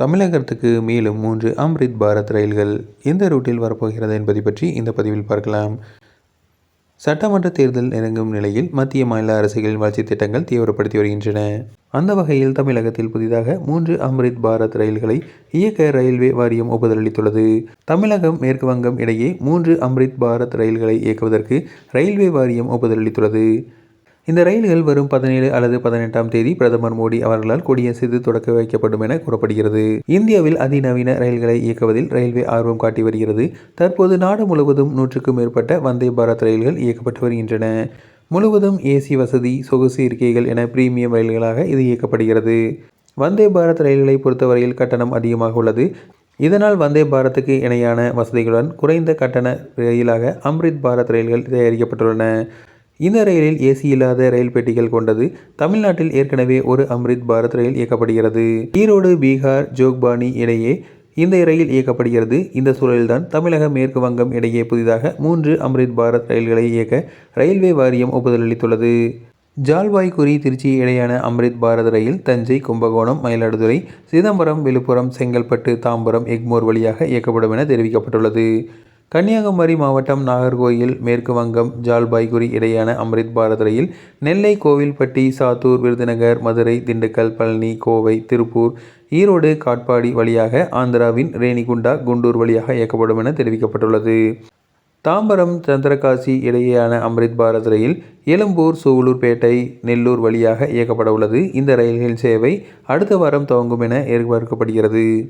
தமிழகத்துக்கு மேலும் மூன்று அம்ரித் பாரத் ரயில்கள் எந்த ரூட்டில் வரப்போகிறது என்பதை பற்றி இந்த பதிவில் பார்க்கலாம். சட்டமன்ற தேர்தல் நெருங்கும் நிலையில் மத்திய மாநில அரசுகளின் வளர்ச்சி திட்டங்கள் தீவிரப்படுத்தி வருகின்றன. அந்த வகையில் தமிழகத்தில் புதிதாக மூன்று அம்ரித் பாரத் ரயில்களை இயக்க ரயில்வே வாரியம் ஒப்புதல் அளித்துள்ளது தமிழகம் மேற்கு வங்கம் இடையே மூன்று அம்ரித் பாரத் ரயில்களை இயக்குவதற்கு ரயில்வே வாரியம் ஒப்புதல் அளித்துள்ளது இந்த ரயில்கள் வரும் பதினேழு அல்லது பதினெட்டாம் தேதி பிரதமர் மோடி அவர்களால் கொடியசைத்து தொடக்க வைக்கப்படும் என கூறப்படுகிறது. இந்தியாவில் அதிநவீன ரயில்களை இயக்குவதில் ரயில்வே ஆர்வம் காட்டி வருகிறது. தற்போது நாடு முழுவதும் நூற்றுக்கும் மேற்பட்ட வந்தே பாரத் ரயில்கள் இயக்கப்பட்டு வருகின்றன. முழுவதும் ஏசி வசதி சொகுசு இருக்கைகள் என பிரீமியம் ரயில்களாக இது இயக்கப்படுகிறது. வந்தே பாரத் ரயில்களை பொறுத்தவரையில் கட்டணம் அதிகமாக உள்ளது. இதனால் வந்தே பாரத்துக்கு இணையான வசதிகளுடன் குறைந்த கட்டண ரயிலாக அம்ரித் பாரத் ரயில்கள் தயாரிக்கப்பட்டுள்ளன. இந்த ரயிலில் ஏசி இல்லாத ரயில் பெட்டிகள் கொண்டது தமிழ்நாட்டில் ஏற்கனவே ஒரு அம்ரித் பாரத் ரயில் இயக்கப்படுகிறது. ஈரோடு பீகார் ஜோக்பானி இடையே இந்த ரயில் இயக்கப்படுகிறது. இந்த சூழலில்தான் தமிழக மேற்கு வங்கம் இடையே புதிதாக மூன்று அம்ரித் பாரத் ரயில்களை இயக்க ரயில்வே வாரியம் ஒப்புதல் அளித்துள்ளது ஜால்வாய்குரி திருச்சி இடையான அம்ரித் பாரத் ரயில் தஞ்சை கும்பகோணம் மயிலாடுதுறை சிதம்பரம் விழுப்புரம் செங்கல்பட்டு தாம்பரம் எக்மோர் வழியாக இயக்கப்படும் என தெரிவிக்கப்பட்டுள்ளது. கன்னியாகுமரி மாவட்டம் நாகர்கோயில் மேற்கு வங்கம் ஜால்பாய்குரி இடையான அம்ரித் பாரத் ரயில் நெல்லை கோவில்பட்டி சாத்தூர் விருதுநகர் மதுரை திண்டுக்கல் பழனி கோவை திருப்பூர் ஈரோடு காட்பாடி வழியாக ஆந்திராவின் ரேணிகுண்டா குண்டூர் வழியாக இயக்கப்படும் என தெரிவிக்கப்பட்டுள்ளது. தாம்பரம் சந்திரகாசி இடையேயான அம்ரித் பாரத் ரயில் எழும்பூர் சூலூர்பேட்டை நெல்லூர் வழியாக இயக்கப்பட உள்ளது இந்த ரயில்களின் சேவை அடுத்த வாரம் துவங்கும் என எதிர்பார்க்கப்படுகிறது.